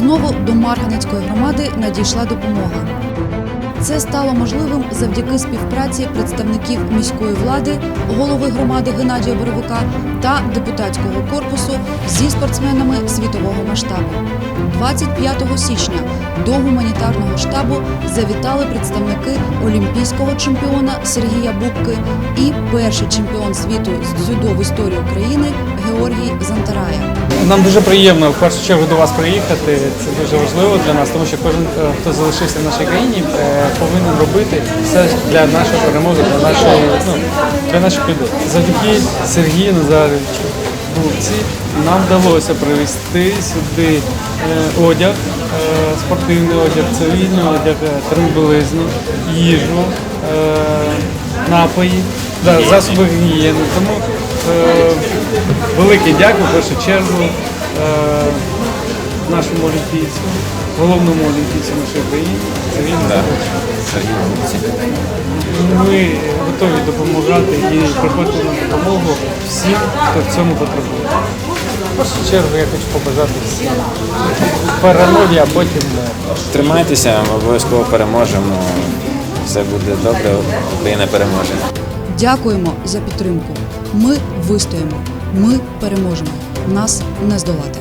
Знову до Марганецької громади надійшла допомога. Це стало можливим завдяки співпраці представників міської влади, голови громади Геннадія Боровика та депутатського корпусу зі спортсменами світового масштабу. 25 січня до гуманітарного штабу завітали представники олімпійського чемпіона Сергія Бубки і перший чемпіон світу з дзюдо в історії України Георгій Зантарая. Нам дуже приємно в першу чергу до вас приїхати. Це дуже важливо для нас, тому що кожен, е, хто залишився в нашій країні, е, повинен робити все для нашої перемоги, для нашої ну, для наших людей. Завдяки Сергію Назаровичу Бубці нам вдалося привезти сюди е, одяг, е, спортивний одяг, цивільний одяг, е, їжу, е, напої, засоби гігієни. Тому велике дякую в першу чергу нашому олімпійцю, головному олімпійцю нашої країни, Сергію Назаровичу. Ми готові допомагати і приходити на допомогу всім, хто в цьому потребує. В першу чергу я хочу побажати всім перемоги, а потім. Тримайтеся, ми обов'язково переможемо. Все буде добре, Україна переможе. Дякуємо за підтримку. Ми вистоїмо. Ми переможемо. Нас не здолати.